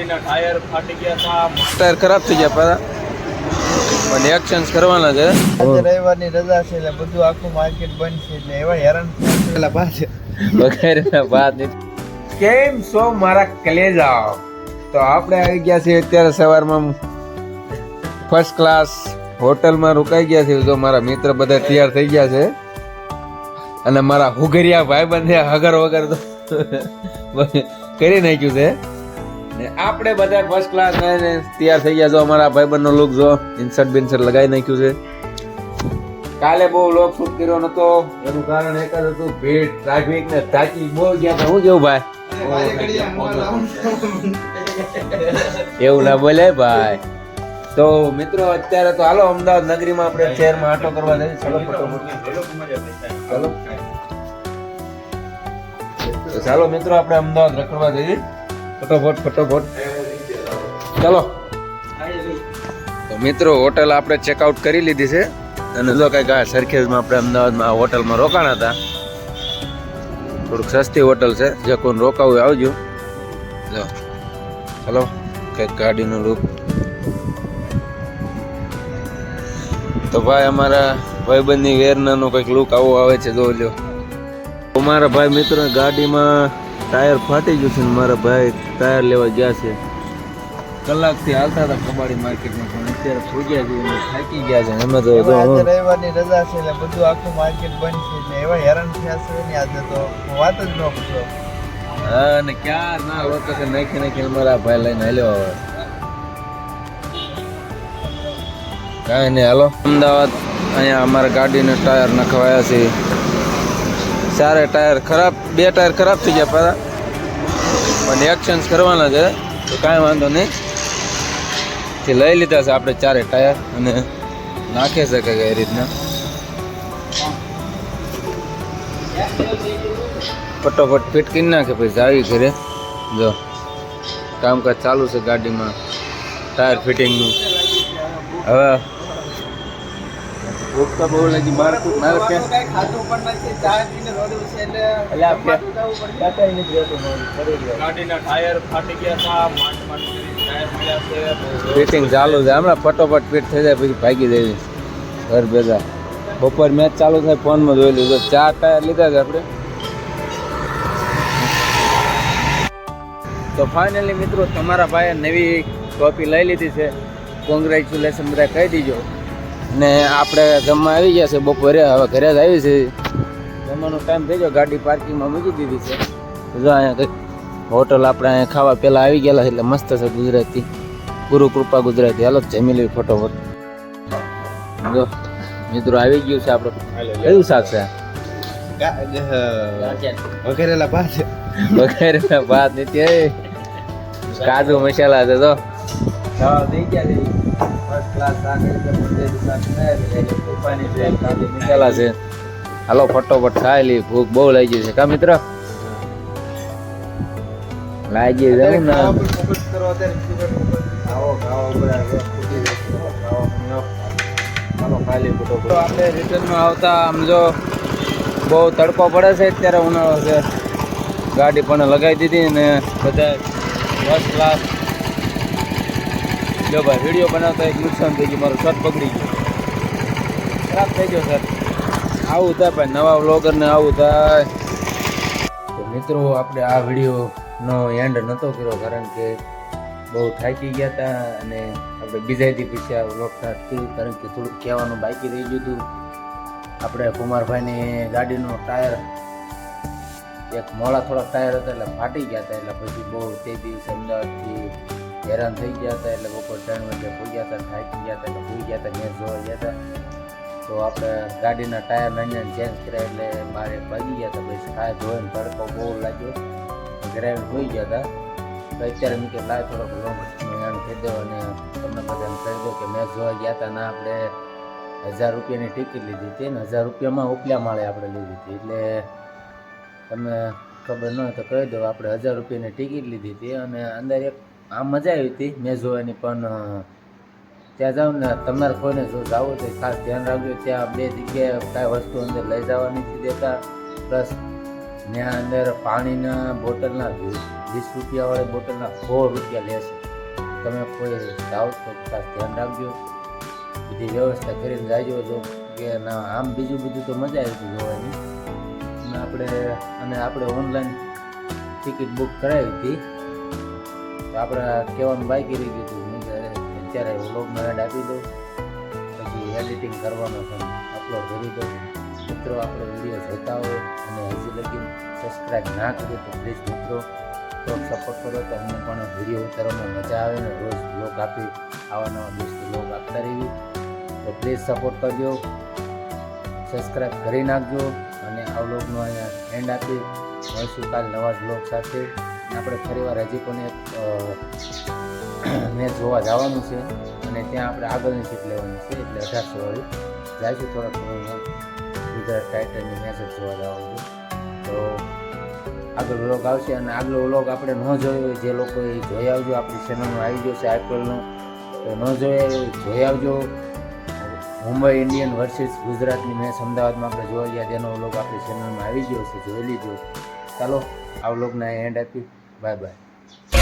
ગાડીના ટાયર ફાટી ગયા હતા ટાયર ખરાબ થઈ ગયા પાછા. પણ એક્સચેન્જ કરવાના છે. આજે રવિવારની રજા છે એટલે બધું આખું માર્કેટ બંધ છે એટલે એવા હેરાન પેલા બાદ વગેરેના બાદ કેમ છો મારા કલેજા તો આપણે આવી ગયા છીએ અત્યારે સવારમાં ફર્સ્ટ ક્લાસ હોટલમાં રોકાઈ ગયા છે તો મારા મિત્ર બધા તૈયાર થઈ ગયા છે. અને મારા હુગરિયા ભાઈ બંધે હગર વગર તો કરી નાખ્યું છે. આપણે બધા ફર્સ્ટ ક્લાસ તૈયાર થઈ ગયા છો અમારા ભાઈબંધનો લુક જો. ઇન્સર્ટ બિન્સર્ટ લગાવી નાખ્યું છે. કાલે બહુ લોક શૂટ કર્યો નતો. એનું કારણ એક જ હતું, ભીડ ટ્રાફિક ને થાકી બહુ ગયા તો હું કેવું ભાઈ? એવું ના બોલે ભાઈ. તો મિત્રો, અત્યારે તો હાલો અમદાવાદ નગરીમાં આપણે શહેરમાં આટો કરવા જઈએ. ચલો ફટોફટ ચાલો મિત્રો, આપણે અમદાવાદ રખડવા જઈએ. ફટોફટ ફટોફટ. ચાલો. તો મિત્રો હોટલ આપણે ચેકઆઉટ કરી લીધી છે. અને જો કંઈક આ સરખેજમાં આપણે અમદાવાદમાં હોટલમાં રોકાણા હતા. થોડુંક સસ્તી હોટલ છે. જે કોઈને રોકાવું આવજો. જો ચલો, કંઈક ગાડીનું રૂપ. તો ભાઈ અમારા ભાઈબંધની વેરનાનો કંઈક લુક આવો આવે છે જો લ્યો મારા ભાઈ મિત્રો ગાડીમાં ટાયર ફાટી ગયું છે ને મારા ભાઈ ટાયર લેવા ગયા છે. કલાકથી હાલતા હતા કબાડી માર્કેટમાં પણ અત્યારે પૂગ્યા છે થાકી ગયા છે અમે તો રવિવારની રજા છે એટલે બધું આખું માર્કેટ બંધ છે એટલે એવા હેરાન થયા છે ને આજે તો. વાત જ ન પૂછો. હા અને ક્યાં ના વખતે નાખી નાખીને મારા ભાઈ લઈને હાલ્યો આવે કાંઈ નહીં હાલો. અમદાવાદ અહીંયા અમારા ગાડીને ટાયર નખવાયા છે. ચારે ટાયર ખરાબ, બે ટાયર ખરાબ થઈ ગયા પહેલાં પણ એક્સચેન્જ કરવાના છે, તો કાંઈ વાંધો નહીં. તે લઈ લીધા છે આપણે ચારે ટાયર અને નાખે છે કે એ રીતના. ફટોફટ ફિટ કરી નાખે, પછી આવી ઘરે. જો, કામકાજ ચાલુ છે ગાડીમાં. ટાયર ફિટિંગનું. હવે ભૂખ તો બહુ લાગી મારે મારે ખાતું પણ નથી ચા પીને રોડું છે એટલે એટલે આ કે- ક્યાંય નથી રહેતું મારું. ફરી ગયો. ગાડીના ટાયર ફાટી ગયા હતા માંડ માંડ કરીને ટાયર મળ્યા છે બહુ ફિટિંગ ચાલુ છે હમણાં ફટોફટ ફિટ થઈ જાય પછી ભાગી દેવી ઘર ભેગા. બપોર મેચ ચાલુ થાય ફોનમાં જોઈ લીધું ચાર ટાયર લીધા છે આપણે. તો ફાઇનલી મિત્રો તમારા ભાઈએ નવી ટોપી લઈ લીધી છે. કોંગ્રેચ્યુલેશન બધા કહી દીજો. ને આપણે જમવા આવી ગયા છે બપોરે હવે ઘરે જ આવી છે. જમવાનો ટાઈમ થઈ ગયો ગાડી પાર્કિંગમાં મૂકી દીધી છે. જો અહીંયા કંઈક હોટલ આપણે અહીંયા ખાવા પહેલાં આવી ગયેલા છે એટલે મસ્ત છે ગુજરાતી. ગુરુ કૃપા ગુજરાતી. હાલો જમી લેવી ફોટોફોટ. જો મિત્રો આવી ગયું છે આપણે. કયું શાક છે? વગેરેલા ભાત. વઘેરેલા ભાત નથી કાજુ મસાલા છે તો થઈ ગયા ફર્સ્ટ ક્લાસ છે. હાલો ફટોફટ ખાઈ લી ભૂખ બહુ લાગી છે. કા મિત્ર? લાગી છે ને? આપણે રિટર્નમાં આવતા આમ જો બહુ તડકો પડે છે અત્યારે ઉનાળો છે. ગાડી પણ લગાવી દીધી ને બધા ફર્સ્ટ ક્લાસ જો ભાઈ વીડિયો બનાવતા એક નુકસાન થઈ ગયું, મારું શર્ટ પકડી ગયો. ખરાબ થઈ ગયો સર આવું થાય ભાઈ, નવા વ્લોગરને આવું થાય. તો મિત્રો, આપણે આ વિડીયોનો એન્ડ નહોતો કર્યો, કારણ કે બહુ થાકી ગયા હતા અને આપણે બીજા દી પછી આ વ્લોગ સ્ટાર્ટ કારણ કે થોડુંક કહેવાનું બાકી રહી ગયું હતું. આપણે કુમારભાઈની ગાડીનો ટાયર, એક મોડા થોડાક ટાયર હતા એટલે ફાટી ગયા હતા એટલે પછી બહુ તે દિવસે અમદાવાદથી હેરાન થઈ ગયા હતા એટલે બપોર ત્રણ વાગે પૂગ્યા હતા, થાકી ગયા હતા એટલે ગયા હતા, મેં જોવા ગયા હતા. તો આપણે ગાડીના ટાયર લઈને ચેન્જ કર્યા એટલે મારે ભાગી ગયા હતા. પછી ખાય ધોઈને તડકો બહુ લાગ્યો. ઘરે જોઈ ગયા હતા. તો અત્યારે મેં કે લાય થોડોક લોન એન્ડ કહી દો અને તમને બધાને કહી દો કે મેં જોવા ગયા હતા ના આપણે હજાર રૂપિયાની ટિકિટ લીધી હતી ને હજાર રૂપિયામાં ઉપલા માળે આપણે લીધી હતી. એટલે તમે ખબર ન હોય તો કહી દો આપણે હજાર રૂપિયાની ટિકિટ લીધી હતી અને અંદર એક આમ મજા આવી હતી, મેં જોવાની પણ ત્યાં જાવ ને તમારે કોઈને જો જવું તો ખાસ ધ્યાન રાખજો, ત્યાં બે જગ્યાએ કાંઈ વસ્તુ અંદર લઈ જવા નથી દેતા. પ્લસ ત્યાં અંદર પાણીના બોટલના વીસ રૂપિયાવાળી બોટલના સોળ રૂપિયા લેશે. તમે કોઈ જાઓ તો ખાસ ધ્યાન રાખજો. બધી વ્યવસ્થા કરીને જાજો તો કે ના, આમ બીજું બધું તો મજા આવી હતી જોવાની. આપણે, અને આપણે ઓનલાઈન ટિકિટ બુક કરાવી હતી. આપણે કહેવાનું બાકી રહી ગયું હતું. કે અત્યારે વ્લોગમાં એડ આપી દઉં. પછી એડિટિંગ કરવાનો છે અપલોડ કરી દઉં. મિત્રો, આપણે વીડિયો જોતા હોય અને હજી લગી સબસ્ક્રાઈબ ના કરીએ તો પ્લીઝ મિત્રો તો સપોર્ટ કરો તો અમને પણ વીડિયો ઉતારવામાં મજા આવે ને રોજ બ્લોગ આપી, આવા નવા દિવસથી બ્લોગ આપતા રહીએ. તો પ્લીઝ સપોર્ટ કરજો. સબસ્ક્રાઈબ કરી નાખજો અને આ વ્લોગનો અહીંયા એન્ડ આપી. મળીશું કાલ નવા બ્લોગ સાથે. આપણે ફરીવાર હજી પણ એક મેચ જોવા જવાનું છે. અને ત્યાં આપણે આગળની સીટ લેવાની છે, એટલે અઢારસો વાળી. જઈશું થોડાક ગુજરાત ટાઇટનની મેચ જ જોવા જવાનું છે. તો આગળ વ્લોગ આવશે અને આગલો વ્લોગ આપણે ન જોયો જે લોકો એ જોઈ આવજો. આપણી ચેનલમાં આવી ગયો છે આઈપીએલનો તો ન જોયા જોઈ આવજો. મુંબઈ ઇન્ડિયન વર્સિસ ગુજરાતની મેચ અમદાવાદમાં આપણે જોવા ગયા તેનો વ્લોગ આપણી ચેનલમાં આવી ગયો છે, જોઈ લીધો. ચાલો, આ વ્લોગના એન્ડ આપી 拜拜。